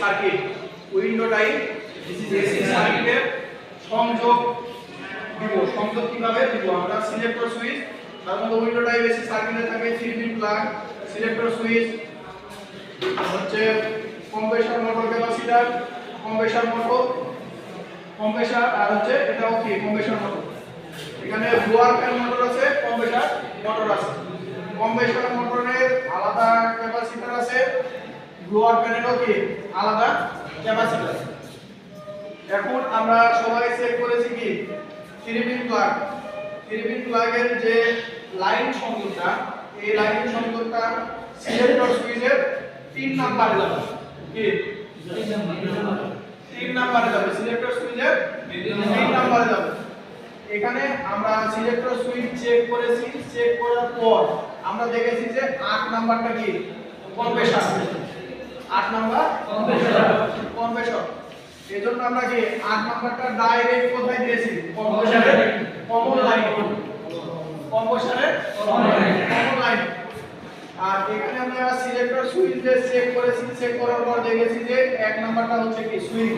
Circuit window type AC সার্কিটের সংযোগ দিব। সংযোগ কীভাবে দিব? আমরা সিলেক্টর সুইচ তার মধ্যে উইন্ডো টাইপ এসি সার্কিটে থাকে three pin plug selector switch হচ্ছে compressor motor capacitor compressor motor compressor আর হচ্ছে এটাও কি? কম্প্রেসার মোটর এখানে ব্লোয়ার ফ্যান মোটর আছে কম্প্রেসার মোটর আছে। কম্প্রেসার মোটরের আলাদা ক্যাপাসিটর আছে ব্লোয়ার ফ্যানেরও কি? আলাদা ক্যাপাসিটর এখন আমরা সবাই চেক করেছি কি? থ্রি পিন প্লাগ থ্রি প্লাগের যে লাইন সংযোগটা, এই লাইন সংযোগটা সিলেক্টর সুইচের তিন নাম্বার যাবে। কি? তিন নাম্বারে যাবে। সিলেক্টর সুইচের তিন নাম্বারে যাবে। এখানে আমরা সিলেক্টর সুইচ চেক করেছি। চেক করার পর আমরা দেখেছি যে আট নাম্বারটা কি? কম্প্রেসার আট নাম্বার কম্প্রেসার কম্প্রেসার এজন্য আমরা কি আট নাম্বারটা ডাইরেক্ট কোথায় দিয়েছি? কম্প্রেসারের কমন লাইন। কম্প্রেসারের কমন লাইন। আর এখানে আমরা সিলেক্টর সুইচ যে চেক করেছি চেক করার পর দেখেছি যে এক নাম্বারটা হচ্ছে কি সুইচ।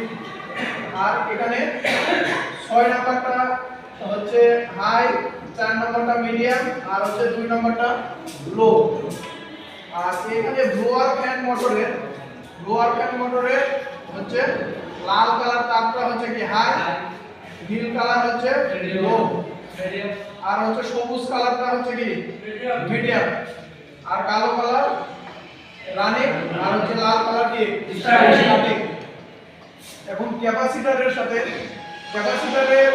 আর এখানে ছয় নাম্বারটা হচ্ছে হাই চার নাম্বারটা মিডিয়াম আর হচ্ছে দুই নাম্বারটা লো। আর এখানে ব্লোয়ার ফ্যান মোটরের ব্লোয়ার ফ্যান মোটরের হচ্ছে লাল কালার তারটা হচ্ছে কি? হাই নীল কালার হচ্ছে লো আর হচ্ছে সবুজ কালারটা হচ্ছে কি? মিডিয়াম। আর কালো কালার রানিং, আর হচ্ছে লাল কালার কি? স্টার্টিং এখন ক্যাপাসিটরের সাথে ক্যাপাসিটরের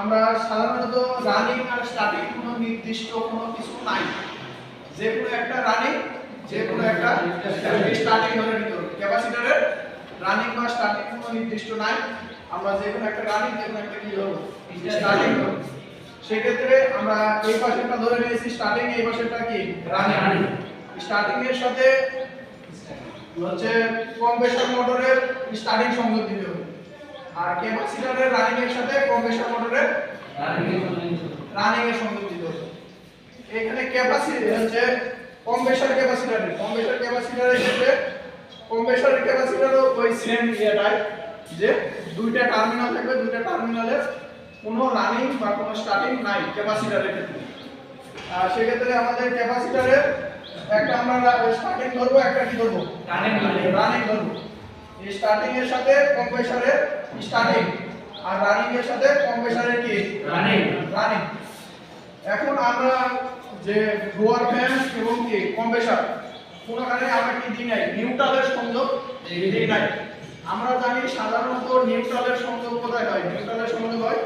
আমরা সাধারণত রানিং আর স্টার্টিং কোনো নির্দিষ্ট কোনো কিছু নাই। যে কোনো একটা রানিং যে কোনো একটা স্টার্টিং ধরে নিতে হবে। ক্যাপাসিটরের রানিং বা স্টার্টিং কোনো নির্দিষ্ট নাই। আমরা যে কোনো একটা রানিং যে কোনো একটা কি ধরবো স্টার্টিং ধরবো সেক্ষেত্রে আমরা এই পাশেরটা ধরে নিয়েছি স্টার্টিং এই পাশেরটা কি? রানিং স্টার্টিং এর সাথে হচ্ছে কম্প্রেসার মোটরের স্টার্টিং সংযোগ দিতে হবে। আর ক্যাপাসিটরের রানিং এর সাথে কম্প্রেসার মোটরের রানিং এর সংযোগ দিতে হবে। এখানে ক্যাপাসিটি হচ্ছে কম্প্রেসার ক্যাপাসিটরের কম্প্রেসার ক্যাপাসিটরের ক্ষেত্রে কম্প্রেসারের ক্যাপাসিটরও ওই সেম ইয়েটাই যে দুইটা টার্মিনাল থাকবে দুইটা টার্মিনালে কোনো রানিং বা কোনো স্টার্টিং নাই ক্যাপাসিটরের ক্ষেত্রে। আর সেক্ষেত্রে আমাদের ক্যাপাসিটরের একটা আমরা স্টার্টিং ধরবো একটা কি ধরবো? রানিং রানিং ধরবো। এই স্টার্টিং এর সাথে কম্প্রেসারের স্টার্টিং আর রানিং এর সাথে কম্প্রেসারের কি? রানিং রানিং এখন আমরা যে ব্লোয়ার ফ্যান এবং কি কম্প্রেসার কোনখানে আমরা কি দিই নাই? নিউট্রালের সংযোগ দিই নাই। আমরা জানি সাধারণত নিউট্রালের সংযোগ কোথায় হয়? নিউট্রালের সংযোগ হয়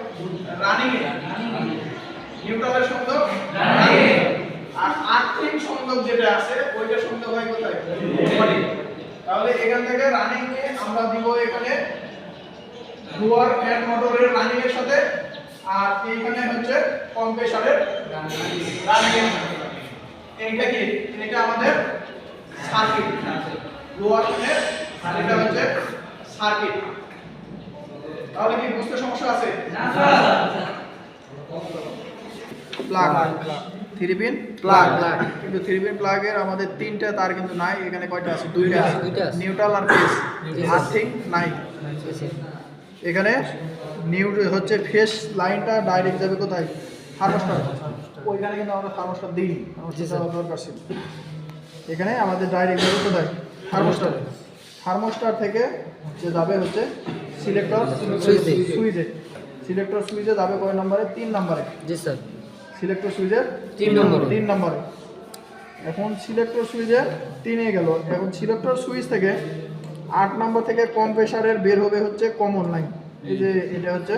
রানিং এ নিউট্রালের সংযোগ আর আর্থিং সংযোগ যেটা আছে ওইটা সংযোগ হয় কোথায়? তাহলে এখান থেকে রানিং এ আমরা দিব এখানে ব্লোয়ার ফ্যান মোটরের রানিং এর সাথে আর এইখানে হচ্ছে কম্প্রেসারের রানিং। এইটা কি? এটা আমাদের সার্কিট। ব্লোয়ার ফ্যানের এটা হচ্ছে সার্কিট। তাহলে কি বুঝতে সমস্যা আছে? প্লাগ থ্রি পিন প্লাগ কিন্তু থ্রি পিন প্লাগের আমাদের তিনটা তার কিন্তু নাই এখানে কয়টা আছে? দুইটা আছে নিউট্রাল আর Yes. আর্থিং নাই। এখানে নিউ হচ্ছে ফেস লাইনটা ডাইরেক্ট যাবে কোথায়? থার্মোস্টার ওইখানে কিন্তু আমরা থার্মোস্টার দিই দরকার ছিল। এখানে আমাদের ডাইরেক্ট যাবে কোথায়? থার্মোস্টার। থার্মোস্টার থেকে যে যাবে হচ্ছে সিলেক্টর সুইচে। সুইচে। সিলেক্টর সুইচে যাবে কয় নম্বরে? তিন নম্বরে। জি স্যার। সিলেক্টর সুইচের তিন নম্বরে। তিন নম্বরে। এখন সিলেক্টর সুইচে তিনে গেল। এখন সিলেক্টর সুইচ থেকে আট নম্বর থেকে কম্প্রেসারের বের হবে হচ্ছে কমন লাইন এই যে এটা হচ্ছে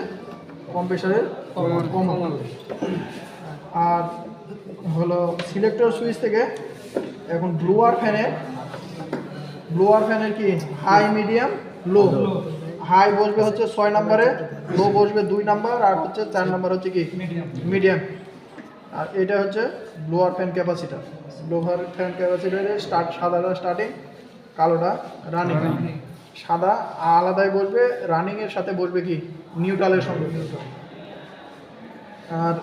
কম্প্রেসারের কমন কমন আর হলো সিলেক্টর সুইচ থেকে এখন ব্লোয়ার ফ্যানের ব্লোয়ার ফ্যানের কি? হাই মিডিয়াম লো হাই বসবে হচ্ছে ছয় নম্বরে লো বসবে দুই নাম্বার আর হচ্ছে চার নাম্বার হচ্ছে কি? মিডিয়াম আর এটা হচ্ছে blower fan capacitor blower fan ক্যাপাসিটারের স্টার্ট সাদাটা স্টার্টিং কালোটা রানিং সাদা আলাদাই বসবে রানিং এর সাথে বসবে কি? নিউট্রালের সঙ্গে। আর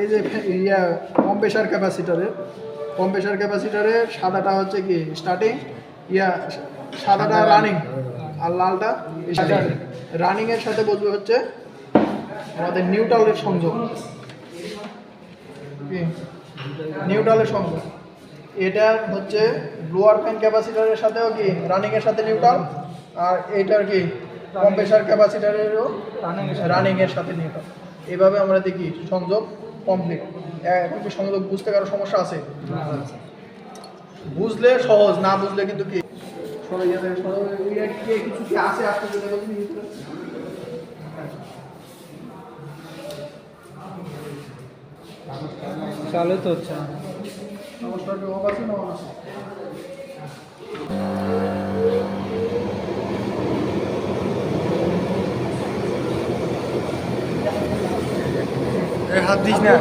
এই যে ইয়া কম্প্রেসার ক্যাপাসিটারের কম্প্রেসার ক্যাপাসিটারের সাদাটা হচ্ছে কি? স্টার্টিং ইয়া সাদাটা রানিং আর লালটা রানিং এর সাথে বসবে হচ্ছে আমাদের নিউট্রালের সংযোগ। নিউট্রালের সংযোগ। এটা হচ্ছে ব্লোয়ার ফ্যান ক্যাপাসিটারের সাথেও কি রানিং এর সাথে নিউট্রাল আর এইটার কি কম্প্রেসার ক্যাপাসিটরেরও রানিং এর সাথে নিউট্রাল এইভাবে আমরা দেখি সংযোগ কমপ্লিট এখন কি সংযোগ বুঝতে কারও সমস্যা আছে? বুঝলে সহজ না বুঝলে কিন্তু কি? সরে যাবে সরে ওই কি কিছু কি আছে আসতে চালু তো হচ্ছে না। নমস্কার অফ আছে না দিস না।